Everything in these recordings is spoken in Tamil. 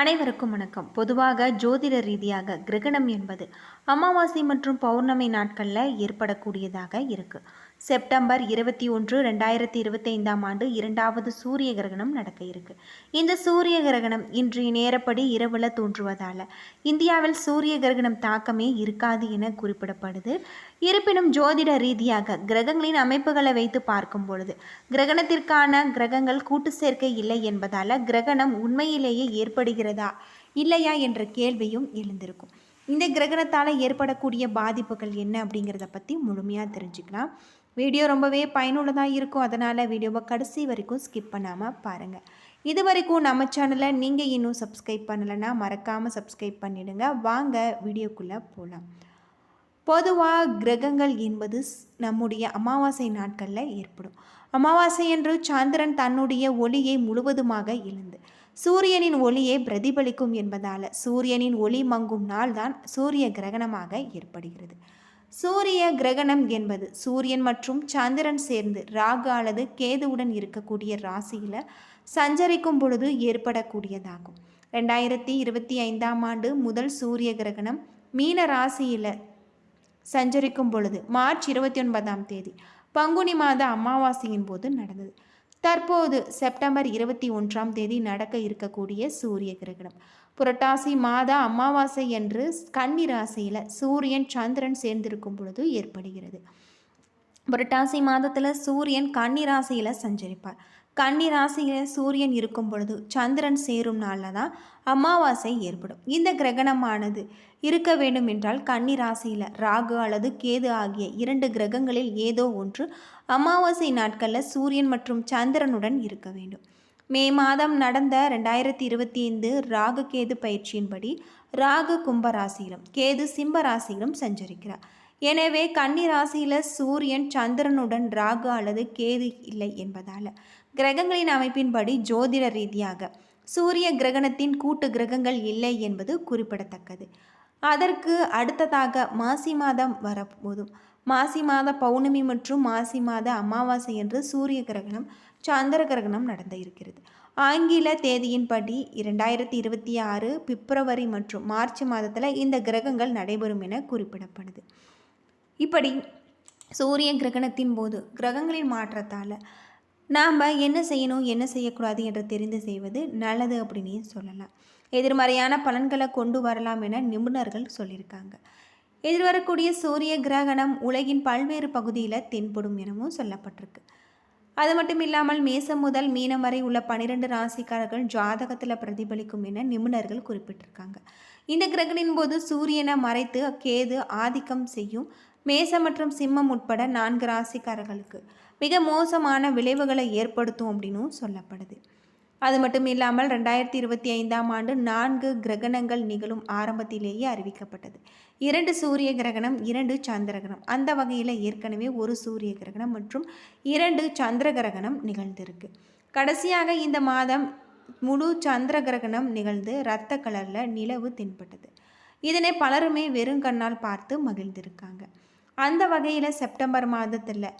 அனைவருக்கும் வணக்கம். பொதுவாக ஜோதிட ரீதியாக கிரகணம் என்பது அமாவாசை மற்றும் பௌர்ணமி நாட்களில் ஏற்படக்கூடியதாக இருக்கு. செப்டம்பர் இருபத்தி ஒன்று ரெண்டாயிரத்தி இருபத்தைந்தாம் ஆண்டு இரண்டாவது சூரிய கிரகணம் நடக்க இருக்கு. இந்த சூரிய கிரகணம் இன்றைய நேரப்படி இரவில் தோன்றுவதால் இந்தியாவில் சூரிய கிரகணம் தாக்கமே இருக்காது என குறிப்பிடப்படுது. இருப்பினும் ஜோதிட ரீதியாக கிரகங்களின் அமைப்புகளை வைத்து பார்க்கும் பொழுது கிரகணத்திற்கான கிரகங்கள் கூட்டு சேர்க்கை இல்லை என்பதால் கிரகணம் உண்மையிலேயே ஏற்படுகிறதா இல்லையா என்ற கேள்வியும் எழுந்திருக்கும். இந்த கிரகணத்தால் ஏற்படக்கூடிய பாதிப்புகள் என்ன அப்படிங்கிறத பற்றி முழுமையாக தெரிஞ்சுக்கலாம். வீடியோ ரொம்பவே பயனுள்ளதாக இருக்கும். அதனால் வீடியோவை கடைசி வரைக்கும் ஸ்கிப் பண்ணாமல் பாருங்கள் இது வரைக்கும் நம்ம சேனலை நீங்கள் இன்னும் சப்ஸ்கிரைப் பண்ணலைன்னா மறக்காமல் சப்ஸ்கிரைப் பண்ணிவிடுங்க வாங்க வீடியோக்குள்ளே போகலாம் பொதுவாக கிரகங்கள் என்பது ஸ்- நம்முடைய அமாவாசை நாட்களில் ஏற்படும். அமாவாசை என்று சந்திரன் தன்னுடைய ஒளியை முழுவதுமாக இழந்தார் சூரியனின் ஒளியை பிரதிபலிக்கும் என்பதால் சூரியனின் ஒளி மங்கும் நாள்தான் சூரிய கிரகணமாக ஏற்படுகிறது. சூரிய கிரகணம் என்பது சூரியன் மற்றும் சந்திரன் சேர்ந்து ராகு அல்லது கேதுவுடன் இருக்கக்கூடிய ராசியில் சஞ்சரிக்கும் பொழுது ஏற்படக்கூடியதாகும். ரெண்டாயிரத்தி இருபத்தி ஐந்தாம் ஆண்டு முதல் சூரிய கிரகணம் மீன ராசியில் சஞ்சரிக்கும் பொழுது மார்ச் இருபத்தி ஒன்பதாம் தேதி பங்குனி மாத அமாவாசையின் போது நடந்தது. தற்போது செப்டம்பர் இருபத்தி ஒன்றாம் தேதி நடக்க இருக்கக்கூடிய சூரிய கிரகணம். புரட்டாசி மாத அமாவாசை என்று கன்னி ராசியில் சூரியன் சந்திரன் சேர்ந்திருக்கும் பொழுது ஏற்படுகிறது. புரட்டாசி மாதத்தில் சூரியன் கன்னி ராசியில் சஞ்சரிப்பார். கன்னி ராசியில் சூரியன் இருக்கும் பொழுது சந்திரன் சேரும் நாளில் தான் அமாவாசை ஏற்படும். இந்த கிரகணமானது இருக்க வேண்டும் என்றால் கன்னி ராசியில் ராகு அல்லது கேது ஆகிய இரண்டு கிரகங்களில் ஏதோ ஒன்று அமாவாசை நாட்களில் சூரியன் மற்றும் சந்திரனுடன் இருக்க வேண்டும். மே மாதம் நடந்த ரெண்டாயிரத்தி இருபத்தி ஐந்து ராகு கேது பயிற்சியின்படி ராகு கும்ப ராசியிலும் கேது சிம்ப ராசியிலும் சஞ்சரிக்கிறார். எனவே கன்னி ராசியில் சூரியன் சந்திரனுடன் ராகு அல்லது கேது இல்லை என்பதால் கிரகங்களின் அமைப்பின்படி ஜோதிட ரீதியாக சூரிய கிரகணத்தின் கூட்டு கிரகங்கள் இல்லை என்பது குறிப்பிடத்தக்கது. அதற்கு அடுத்ததாக மாசி மாதம் வரப்போதும். மாசி மாத பௌர்ணமி மற்றும் மாசி மாத அமாவாசை என்று சூரிய கிரகணம் சந்திர கிரகணம் நடந்த இருக்கிறது. ஆங்கில தேதியின்படி இரண்டாயிரத்தி இருபத்தி ஆறு பிப்ரவரி மற்றும் மார்ச் மாதத்தில் இந்த கிரகங்கள் நடைபெறும் என குறிப்பிடப்படுது. இப்படி சூரிய கிரகணத்தின் போது கிரகங்களின் மாற்றத்தால் நாம் என்ன செய்யணும் என்ன செய்யக்கூடாது என்று தெரிந்து செய்வது நல்லது அப்படின்னு சொல்லலாம். எதிர்மறையான பலன்களை கொண்டு வரலாம் என நிபுணர்கள் சொல்லியிருக்காங்க. எதிர்வரக்கூடிய சூரிய கிரகணம் உலகின் பல்வேறு பகுதியில் தென்படும் எனவும் சொல்லப்பட்டிருக்கு. அது மட்டும் இல்லாமல் மேசம் முதல் மீனம் வரை உள்ள பனிரெண்டு ராசிக்காரர்கள் ஜாதகத்தில் பிரதிபலிக்கும் என நிபுணர்கள் குறிப்பிட்டிருக்காங்க. இந்த கிரகணின் போது சூரியனை மறைத்து கேது ஆதிக்கம் செய்யும் மேசம் மற்றும் சிம்மம் உட்பட நான்கு ராசிக்காரர்களுக்கு மிக மோசமான விளைவுகளை ஏற்படுத்தும் அப்படின்னும் சொல்லப்படுது. அது மட்டும் இல்லாமல் ரெண்டாயிரத்தி இருபத்தி ஐந்தாம் ஆண்டு நான்கு கிரகணங்கள் நிகழும் ஆரம்பத்திலேயே அறிவிக்கப்பட்டது. இரண்டு சூரிய கிரகணம் இரண்டு சந்திர கிரகணம். அந்த வகையில் ஏற்கனவே ஒரு சூரிய கிரகணம் மற்றும் இரண்டு சந்திர கிரகணம் நிகழ்ந்திருக்கு. கடைசியாக இந்த மாதம் முழு சந்திர கிரகணம் நிகழ்ந்து இரத்த கலரில் நிலவு தென்பட்டது. இதனை பலருமே வெறுங்கண்ணால் பார்த்து மகிழ்ந்திருக்காங்க. அந்த வகையில் செப்டம்பர் மாதத்தில்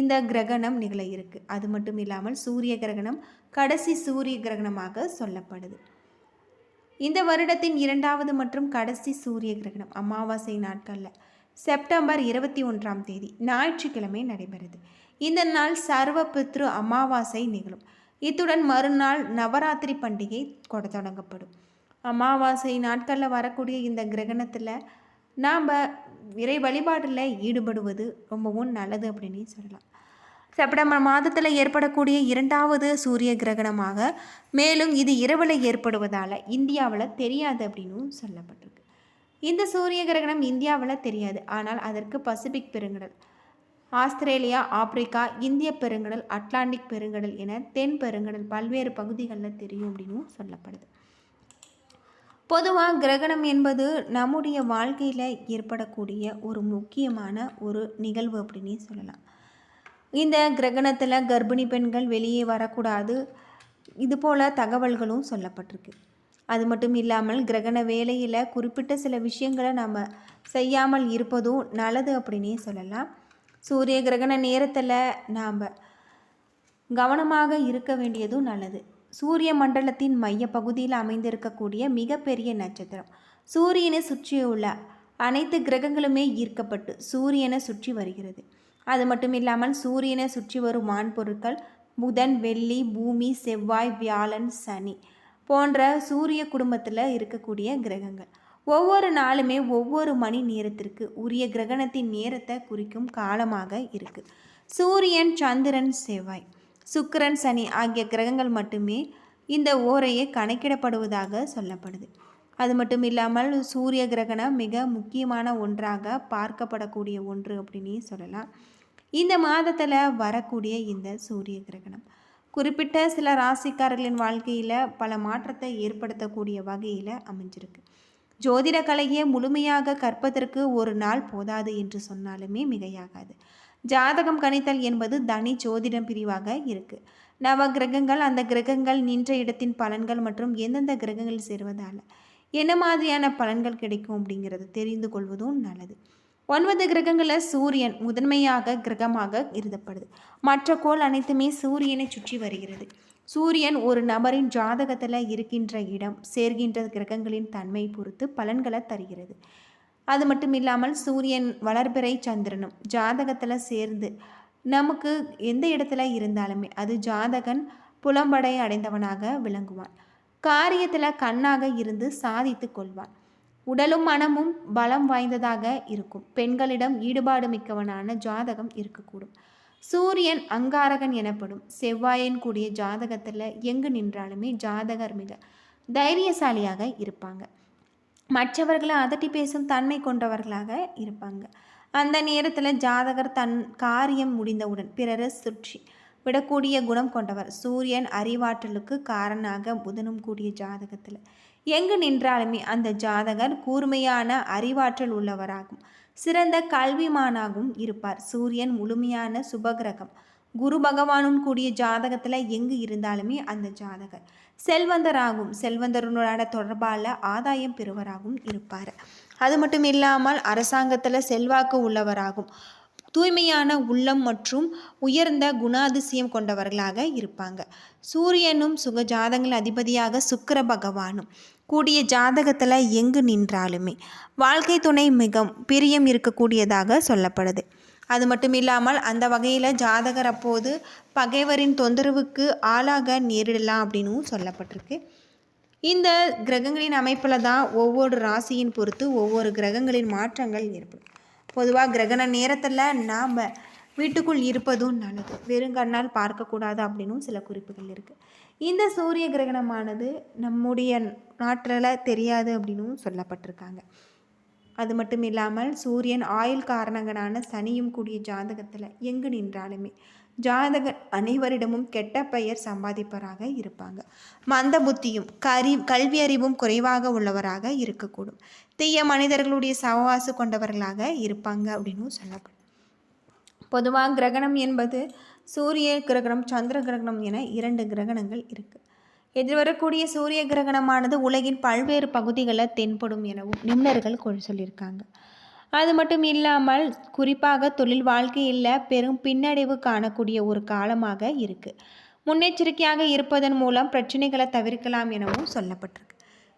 இந்த கிரகணம் நிகழ இருக்கு. அது மட்டும் இல்லாமல் சூரிய கிரகணம் கடைசி சூரிய கிரகணமாக சொல்லப்படுது. இந்த வருடத்தின் இரண்டாவது மற்றும் கடைசி சூரிய கிரகணம் அமாவாசை நாட்களில் செப்டம்பர் இருபத்தி ஒன்றாம் தேதி ஞாயிற்றுக்கிழமை நடைபெறுது. இந்த நாள் சர்வ பித்ரு அமாவாசை நிகழும். இத்துடன் மறுநாள் நவராத்திரி பண்டிகை கொட தொடங்கப்படும். அமாவாசை நாட்களில் வரக்கூடிய இந்த கிரகணத்தில் நாம் இறை வழிபாட்டில் ஈடுபடுவது ரொம்பவும் நல்லது அப்படின்னு சொல்லலாம். செப்டம்பர் மாதத்தில் ஏற்படக்கூடிய இரண்டாவது சூரிய கிரகணமாக மேலும் இது இரவில் ஏற்படுவதால் இந்தியாவில் தெரியாது அப்படின்னும் சொல்லப்பட்டிருக்கு. இந்த சூரிய கிரகணம் இந்தியாவில் தெரியாது. ஆனால் அதற்கு பசிபிக் பெருங்கடல் ஆஸ்திரேலியா ஆப்பிரிக்கா இந்திய பெருங்கடல் அட்லாண்டிக் பெருங்கடல் என தென் பெருங்கடல் பல்வேறு பகுதிகளில் தெரியும் அப்படின்னும் சொல்லப்படுது. பொதுவாக கிரகணம் என்பது நம்முடைய வாழ்க்கையில் ஏற்படக்கூடிய ஒரு முக்கியமான ஒரு நிகழ்வு அப்படின்னு சொல்லலாம். இந்த கிரகணத்தில் கர்ப்பிணி பெண்கள் வெளியே வரக்கூடாது. இது போல் தகவல்களும் சொல்லப்பட்டிருக்கு. அது மட்டும் இல்லாமல் கிரகண வேலையில் குறிப்பிட்ட சில விஷயங்களை நாம் செய்யாமல் இருப்பதும் நல்லது அப்படின்னே சொல்லலாம். சூரிய கிரகண நேரத்தில் நாம் கவனமாக இருக்க வேண்டியதும் நல்லது. சூரிய மண்டலத்தின் மைய பகுதியில் அமைந்திருக்கக்கூடிய மிகப்பெரிய நட்சத்திரம். சூரியனை சுற்றியுள்ள அனைத்து கிரகங்களுமே ஈர்க்கப்பட்டு சூரியனை சுற்றி வருகிறது. அது மட்டும் இல்லாமல் சூரியனை சுற்றி வரும் வான்பொருட்கள் புதன் வெள்ளி பூமி செவ்வாய் வியாழன் சனி போன்ற சூரிய குடும்பத்தில் இருக்கக்கூடிய கிரகங்கள். ஒவ்வொரு நாளுமே ஒவ்வொரு மணி நேரத்திற்கு உரிய கிரகணத்தின் நேரத்தை குறிக்கும் காலமாக இருக்குது சூரியன் சந்திரன் செவ்வாய். சுக்கிரன் சனி ஆகிய கிரகங்கள் மட்டுமே இந்த ஓரையை கணக்கிடப்படுவதாக சொல்லப்படுது. அது மட்டும் இல்லாமல் சூரிய கிரகணம் மிக முக்கியமான ஒன்றாக பார்க்கப்படக்கூடிய ஒன்று அப்படின்னு சொல்லலாம். இந்த மாதத்தில் வரக்கூடிய இந்த சூரிய கிரகணம். குறிப்பிட்ட சில ராசிக்காரர்களின் வாழ்க்கையில் பல மாற்றத்தை ஏற்படுத்தக்கூடிய வகையில் அமைஞ்சிருக்கு. ஜோதிட கலையை முழுமையாக கற்பதற்கு ஒரு நாள் போதாது என்று சொன்னாலுமே மிகையாகாது. ஜாதகம் கணித்தல் என்பது தனி ஜோதிடம் பிரிவாக இருக்குது நவ கிரகங்கள் அந்த கிரகங்கள் நின்ற இடத்தின் பலன்கள் மற்றும் எந்தெந்த கிரகங்கள் சேருவதால் என்ன மாதிரியான பலன்கள் கிடைக்கும் அப்படிங்கிறது தெரிந்து கொள்வதும் நல்லது. ஒன்பது கிரகங்களில் சூரியன் முதன்மையாக கிரகமாக இருதப்படுது மற்ற கோள் அனைத்துமே சூரியனை சுற்றி வருகிறது. சூரியன் ஒரு நபரின் ஜாதகத்தில் இருக்கின்ற இடம் சேர்கின்ற கிரகங்களின் தன்மை பொறுத்து பலன்களை தருகிறது. அது மட்டும் இல்லாமல் சூரியன் வளர்பிறை சந்திரனும் ஜாதகத்தில் சேர்ந்து நமக்கு எந்த இடத்துல இருந்தாலுமே அது ஜாதகன் புலம்படை அடைந்தவனாக விளங்குவான். காரியத்தில் கண்ணாக இருந்து சாதித்து கொள்வான். உடலும் மனமும் பலம் வாய்ந்ததாக இருக்கும். பெண்களிடம் ஈடுபாடு மிக்கவனான ஜாதகம் இருக்கக்கூடும். சூரியன் அங்காரகன் எனப்படும் செவ்வாயன் கூடிய ஜாதகத்தில் எங்கு நின்றாலுமே ஜாதகர் மிக தைரியசாலியாக இருப்பாங்க. மற்றவர்களை அதட்டி பேசும் தன்மை கொண்டவர்களாக இருப்பாங்க. அந்த நேரத்தில் ஜாதகர் தன் காரியம் முடிந்தவுடன் பிறரை சுற்றி விடக்கூடிய குணம் கொண்டவர் சூரியன் அறிவாற்றலுக்கு காரணாக புதனும் கூடிய ஜாதகத்தில். எங்கு நின்றாலுமே அந்த ஜாதகர் கூர்மையான அறிவாற்றல் உள்ளவராகும். சிறந்த கல்விமானாகவும் இருப்பார். சூரியன் முழுமையான சுபகிரகம் குரு பகவானும் கூடிய ஜாதகத்தில் எங்கு இருந்தாலுமே அந்த ஜாதகர். செல்வந்தராகும். செல்வந்தருனோட தொடர்பால் ஆதாயம் பெறுவராகவும் இருப்பார். அது மட்டும் இல்லாமல் அரசாங்கத்தில் செல்வாக்கு உள்ளவராகும். தூய்மையான உள்ளம் மற்றும் உயர்ந்த குணாதிசயம் கொண்டவர்களாக இருப்பாங்க. சூரியனும் சுக ஜாதகங்கள் அதிபதியாக சுக்கர பகவானும் கூடிய ஜாதகத்தில் எங்கு நின்றாலுமே வாழ்க்கை துணை மிகவும் பிரியம் இருக்கக்கூடியதாக சொல்லப்படுது. அது மட்டும் இல்லாமல் அந்த வகையில் ஜாதகர் அப்போது பகைவரின் தொந்தரவுக்கு ஆளாக நேரிடலாம் அப்படின்னும் சொல்லப்பட்டிருக்கு. இந்த கிரகங்களின் அமைப்பில் தான் ஒவ்வொரு ராசியின் பொறுத்து ஒவ்வொரு கிரகங்களின் மாற்றங்கள் ஏற்படும். பொதுவாக கிரகண நேரத்தில் நாம் வீட்டுக்குள் இருப்பதும் நல்லது. வெறுங்கண்ணால் பார்க்கக்கூடாது அப்படின்னும் சில குறிப்புகள் இருக்குது இந்த சூரிய கிரகணமானது நம்முடைய நாட்டில் தெரியாது அப்படின்னும் சொல்லப்பட்டிருக்காங்க. அது மட்டும் இல்லாமல் சூரியன் ஆயுள் காரணங்களான சனியும் கூடிய ஜாதகத்தில் எங்கு நின்றாலுமே ஜாதக அனைவரிடமும் கெட்ட பெயர் சம்பாதிப்பவராக இருப்பாங்க. மந்த புத்தியும் கரி கல்வி அறிவும் குறைவாக உள்ளவராக இருக்கக்கூடும். தீய மனிதர்களுடைய சவவாசு கொண்டவர்களாக இருப்பாங்க அப்படின்னு சொல்லப்படும். பொதுவாக கிரகணம் என்பது சூரிய கிரகணம் சந்திர கிரகணம் என இரண்டு கிரகணங்கள் இருக்குது எதிர்வரக்கூடிய சூரிய கிரகணமானது உலகின் பல்வேறு பகுதிகளில் தென்படும் எனவும் நிபுணர்கள் சொல்லியிருக்காங்க. அது மட்டும் இல்லாமல் குறிப்பாக தொழில் வாழ்க்கையில் பெரும் பின்னடைவு காணக்கூடிய ஒரு காலமாக இருக்குது முன்னெச்சரிக்கையாக இருப்பதன் மூலம் பிரச்சனைகளை தவிர்க்கலாம் எனவும் சொல்லப்பட்டிருக்கு.